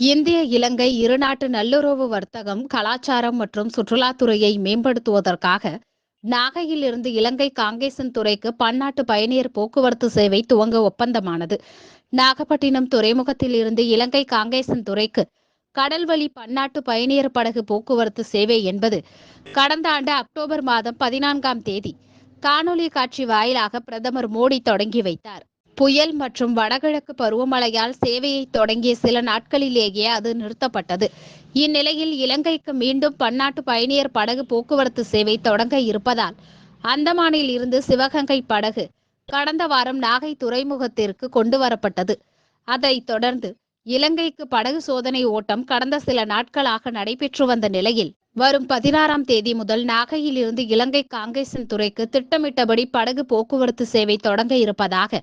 இந்திய இலங்கை இருநாட்டு நல்லுறவு வர்த்தகம் கலாச்சாரம் மற்றும் சுற்றுலாத்துறையை மேம்படுத்துவதற்காக நாகையில் இருந்து இலங்கை காங்கேசன் துறைக்கு பன்னாட்டு பயணியர் போக்குவரத்து சேவை துவங்க ஒப்பந்தமானது. நாகப்பட்டினம் துறைமுகத்தில் இருந்து இலங்கை காங்கேசன் துறைக்கு கடல்வழி பன்னாட்டு பயணியர் படகு போக்குவரத்து சேவை என்பது கடந்த ஆண்டு அக்டோபர் மாதம் பதினான்காம் தேதி காணொலி காட்சி வாயிலாக பிரதமர் மோடி தொடங்கி வைத்தார். புயல் மற்றும் வடகிழக்கு பருவமழையால் சேவையை தொடங்கிய சில நாட்களிலேயே அது நிறுத்தப்பட்டது. இந்நிலையில் இலங்கைக்கு மீண்டும் பன்னாட்டு பயணியர் படகு போக்குவரத்து சேவை தொடங்க இருப்பதால் அந்தமானில் இருந்து சிவகங்கை படகு கடந்த வாரம் நாகை துறைமுகத்திற்கு கொண்டு வரப்பட்டது. அதைத் தொடர்ந்து இலங்கைக்கு படகு சோதனை ஓட்டம் கடந்த சில நாட்களாக நடைபெற்று வந்த நிலையில் வரும் பதினாறாம் தேதி முதல் நாகையில் இருந்து இலங்கை காங்கேசன் துறைக்கு திட்டமிட்டபடி படகு போக்குவரத்து சேவை தொடங்க இருப்பதாக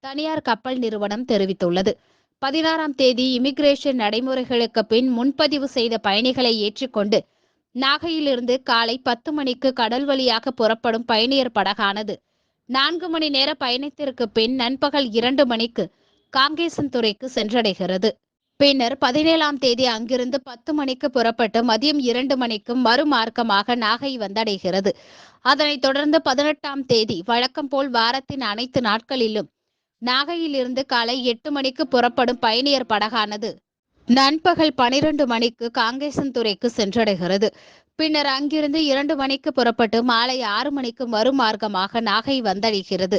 தனியார் கப்பல் நிறுவனம் தெரிவித்துள்ளது. பதினாறாம் தேதி இமிகிரேஷன் நடைமுறைகளுக்கு பின் முன்பதிவு செய்த பயணிகளை ஏற்றிக்கொண்டு நாகையிலிருந்து காலை பத்து மணிக்கு கடல் வழியாக புறப்படும் பயணியர் படகானது. நான்கு மணி நேர பயணத்திற்கு பின் நண்பகல் இரண்டு மணிக்கு காங்கேசன் துறைக்கு சென்றடைகிறது. பின்னர் பதினேழாம் தேதி அங்கிருந்து பத்து மணிக்கு புறப்பட்டு மதியம் இரண்டு மணிக்கு மறுமார்க்கமாக நாகை வந்தடைகிறது. அதனைத் தொடர்ந்து பதினெட்டாம் தேதி வழக்கம் போல் வாரத்தின் அனைத்து நாட்களிலும் நாகையிலிருந்து காலை எட்டு மணிக்கு புறப்படும் பயணியர் படகானது நண்பகல் பனிரெண்டு மணிக்கு காங்கேசன்துறைக்கு சென்றடைகிறது. பின்னர் அங்கிருந்து இரண்டு மணிக்கு புறப்பட்டு மாலை ஆறு மணிக்கு மறுமார்க்கமாக நாகை வந்தடைகிறது.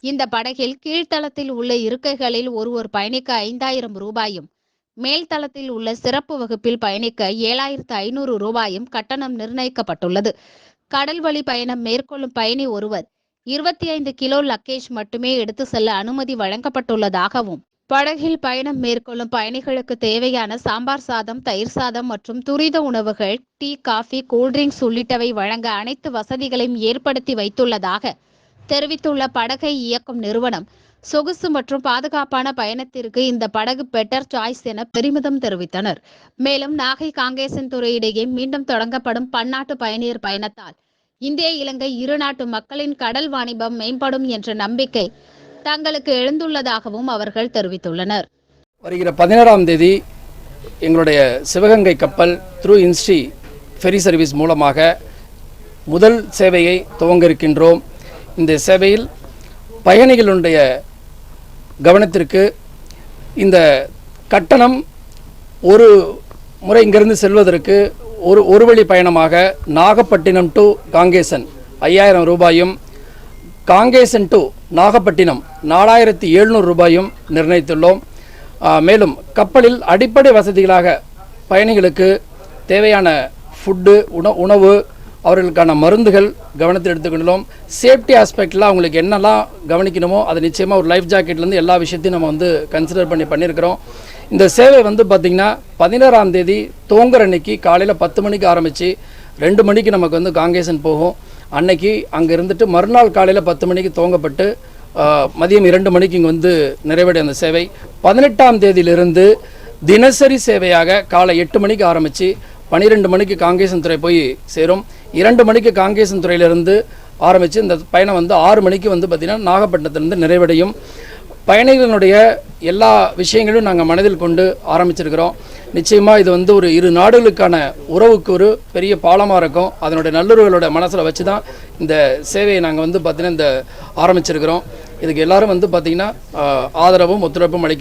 இந்த படகில் கீழ்த்தளத்தில் உள்ள இருக்கைகளில் ஒருவர் பயணிக்க ஐந்தாயிரம் ரூபாயும் மேல்தளத்தில் உள்ள சிறப்பு வகுப்பில் பயணிக்க ஏழாயிரத்து ஐநூறு ரூபாயும் கட்டணம் நிர்ணயிக்கப்பட்டுள்ளது. கடல் வழி பயணம் மேற்கொள்ளும் பயணி ஒருவர் இருபத்தி ஐந்து கிலோ லக்கேஜ் மட்டுமே எடுத்து செல்ல அனுமதி வழங்கப்பட்டுள்ளதாகவும் படகில் பயணம் மேற்கொள்ளும் பயணிகளுக்கு தேவையான சாம்பார் சாதம் தயிர் சாதம் மற்றும் துரித உணவுகள் டீ காஃபி கூல்ட்ரிங்க்ஸ் உள்ளிட்டவை வழங்க அனைத்து வசதிகளையும் ஏற்படுத்தி வைத்துள்ளதாக தெரிவித்துள்ள படகை இயக்கும் நிறுவனம் சொகுசு மற்றும் பாதுகாப்பான பயணத்திற்கு இந்த படகு பெட்டர் சாய்ஸ் என பெருமிதம் தெரிவித்தனர். மேலும் நாகை காங்கேசன் துறை இடையே மீண்டும் தொடங்கப்படும் பன்னாட்டு பயணியர் பயணத்தால் இந்திய இலங்கை இரு நாட்டு மக்களின் கடல் வாணிபம் மேம்படும் என்ற நம்பிக்கை தங்களுக்கு எழுந்துள்ளதாகவும் அவர்கள் தெரிவித்துள்ளனர். வருகிற பதினேழாம் தேதி எங்களுடைய சிவகங்கை கப்பல் த்ரூ இன்ஸ்டி ஃபெரி சர்வீஸ் மூலமாக முதல் சேவையை துவங்க இருக்கின்றோம் இந்த சேவையில் பயணிகளுடைய கவனத்திற்கு இந்த கட்டணம் ஒரு முறை இங்கிருந்து செல்வதற்கு ஒரு ஒரு வழி பயணமாக நாகப்பட்டினம் டு காங்கேசன். ஐயாயிரம் ரூபாயும் காங்கேசன் டு நாகப்பட்டினம் நாலாயிரத்தி எழுநூறு ரூபாயும் நிர்ணயித்துள்ளோம். மேலும் கப்பலில் அடிப்படை வசதிகளாக பயணிகளுக்கு தேவையான ஃபுட்டு உண உணவு அவர்களுக்கான மருந்துகள் கவனத்தில் எடுத்துக்கொண்டுள்ளோம். சேஃப்டி ஆஸ்பெக்டில் அவங்களுக்கு என்னெல்லாம் கவனிக்கணுமோ அதை நிச்சயமாக ஒரு லைஃப் ஜாக்கெட்லேருந்து எல்லா விஷயத்தையும் நம்ம வந்து கன்சிடர் பண்ணி பண்ணியிருக்கிறோம். இந்த சேவை வந்து பார்த்திங்கன்னா பதினாறாம் தேதி துவங்குற அன்னைக்கு காலையில் பத்து மணிக்கு ஆரம்பித்து ரெண்டு மணிக்கு நமக்கு வந்து காங்கேசன் போகும். அன்னைக்கு அங்கே இருந்துட்டு மறுநாள் காலையில் பத்து மணிக்கு துவங்கப்பட்டு மதியம் இரண்டு மணிக்கு இங்கே வந்து நிறைவடைய அந்த சேவை. பதினெட்டாம் தேதியிலிருந்து தினசரி சேவையாக காலை எட்டு மணிக்கு ஆரம்பித்து பன்னிரெண்டு மணிக்கு காங்கேசன் துறை போய் சேரும். இரண்டு மணிக்கு காங்கேசன் துறையிலிருந்து ஆரம்பித்து இந்த பயணம் வந்து ஆறு மணிக்கு வந்து பார்த்திங்கன்னா நாகப்பட்டினத்திலிருந்து நிறைவடையும். பயணிகளுடைய எல்லா விஷயங்களையும் நாங்கள் மனதில் கொண்டு ஆரம்பிச்சிருக்கிறோம். நிச்சயமாக இது வந்து ஒரு இரு நாடுகளுக்கான உறவுக்கு ஒரு பெரிய பாலமாக இருக்கும். அதனுடைய நல்லுறவுகளோட மனசில் வச்சு தான் இந்த சேவையை நாங்கள் வந்து பார்த்திங்கன்னா இந்த ஆரம்பிச்சிருக்கிறோம். இதுக்கு எல்லாரும் வந்து பார்த்திங்கன்னா ஆதரவும் ஒத்துழைப்பும் அளிக்க